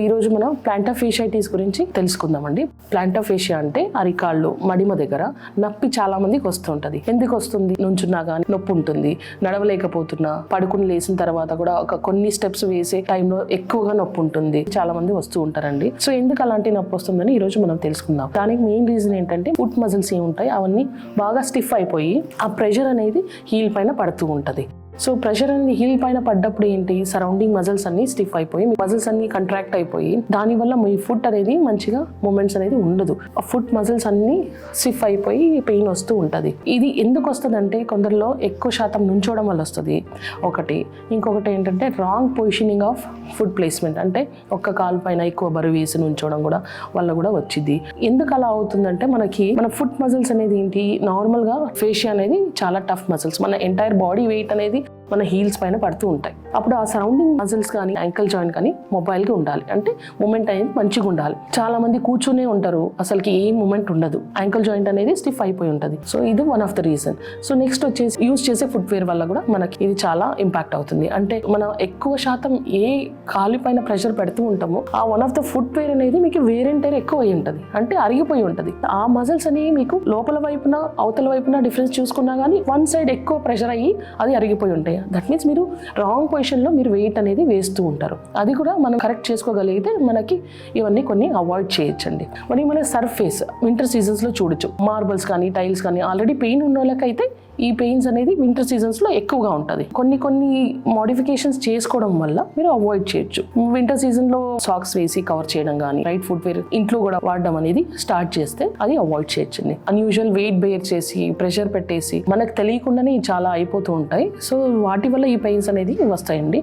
ఈ రోజు మనం ప్లాంటాఫేషియైటిస్ గురించి తెలుసుకుందామండి. ప్లాంటాఫేషియా అంటే అరికాళ్ళు మడిమ దగ్గర నొప్పి చాలా మందికి వస్తుంటది ఎందుకు వస్తుంది? నుంచున్నా కానీ నొప్పి ఉంటుంది. నడవలేకపోతున్నా పడుకుని లేచిన తర్వాత కూడా ఒక కొన్ని స్టెప్స్ వేసే టైంలో ఎక్కువగా నొప్పి ఉంటుంది. చాలా మంది వస్తూ ఉంటారండి. సో ఎందుకు అలాంటి నొప్పి వస్తుందని ఈ రోజు మనం తెలుసుకుందాం. దానికి మెయిన్ రీజన్ ఏంటంటే ఫుట్ మజిల్స్ ఏమి ఉంటాయి అవన్నీ బాగా స్టిఫ్ అయిపోయి ఆ ప్రెషర్ అనేది హీల్ పైన పడుతూ ఉంటది. సో ప్రెషర్ అనేది హీల్ పైన పడ్డప్పుడు ఏంటి? సరౌండింగ్ మజిల్స్ అన్ని స్టిఫ్ అయిపోయి మీ మజిల్స్ అన్ని కంట్రాక్ట్ అయిపోయి దానివల్ల మీ ఫుట్ అనేది మంచిగా మూమెంట్స్ అనేది ఉండదు. ఆ ఫుట్ మజిల్స్ అన్ని స్టిఫ్ అయిపోయి పెయిన్ వస్తూ ఉంటుంది. ఇది ఎందుకు వస్తుంది అంటే కొందరిలో ఎక్కువ శాతం నుంచోవడం వల్ల వస్తుంది. ఒకటి. ఇంకొకటి ఏంటంటే wrong positioning of foot placement అంటే ఒక్క కాలు పైన ఎక్కువ బరువు వేసి నుంచోవడం కూడా వల్ల కూడా వచ్చింది ఎందుకు అలా అవుతుందంటే మనకి మన ఫుట్ మజిల్స్ అనేది ఏంటి? నార్మల్గా ఫేషియా అనేది చాలా టఫ్ మజిల్స్ మన ఎంటైర్ బాడీ వెయిట్ అనేది మన హీల్స్ పైన పడుతూ ఉంటాయి. అప్పుడు ఆ సరౌండింగ్ మజిల్స్ కానీ యాంకిల్ జాయింట్ కానీ మొబైల్గా ఉండాలి. అంటే మూమెంట్ అనేది మంచిగా ఉండాలి. చాలా మంది కూర్చునే ఉంటారు. అసలుకి ఏ మూమెంట్ ఉండదు. యాంకిల్ జాయింట్ అనేది స్టిఫ్ అయిపోయి ఉంటుంది. సో ఇది one of the reason. So next వచ్చేసి యూస్ చేసే ఫుట్వేర్ వల్ల కూడా మనకి ఇది చాలా ఇంపాక్ట్ అవుతుంది. అంటే మనం ఎక్కువ శాతం ఏ కాలు పైన ప్రెషర్ పెడుతూ ఉంటామో ఆ వన్ ఆఫ్ ద ఫుట్వేర్ అనేది మీకు వేరెంటైర్ ఎక్కువ అయి ఉంటుంది. అంటే అరిగిపోయి ఉంటుంది. ఆ మజిల్స్ అనేవి మీకు లోపల వైపున అవతల వైపున డిఫరెన్స్ చూసుకున్నా కానీ వన్ సైడ్ ఎక్కువ ప్రెషర్ అయ్యి అది అరిగిపోయి ఉంటాయి. దట్ మీన్స్ మీరు రాంగ్ పొజిషన్లో మీరు వెయిట్ అనేది వేస్తూ ఉంటారు. అది కూడా మనం కరెక్ట్ చేసుకోగలిగితే మనకి ఇవన్నీ కొన్ని అవాయిడ్ చేయొచ్చండి. మరి మన సర్ఫేస్ వింటర్ సీజన్స్లో చూడొచ్చు. మార్బల్స్ కానీ టైల్స్ కానీ ఆల్రెడీ పెయిన్ ఉన్న వాళ్ళకైతే ఈ పెయిన్స్ అనేది వింటర్ సీజన్స్లో ఎక్కువగా ఉంటుంది. కొన్ని కొన్ని మోడిఫికేషన్స్ చేసుకోవడం వల్ల మీరు అవాయిడ్ చేయొచ్చు. వింటర్ సీజన్లో సాక్స్ వేసి కవర్ చేయడం కానీ రైట్ ఫుట్ వేర్ ఇంట్లో కూడా వాడడం అనేది స్టార్ట్ చేస్తే అది అవాయిడ్ చేయొచ్చండి. అన్యూజువల్ వెయిట్ బేర్ చేసి ప్రెషర్ పెట్టేసి మనకు తెలియకుండానే చాలా అయిపోతూ ఉంటాయి. సో వాటి వల్ల ఈ పెయిన్స్ అనేది వస్తాయండి.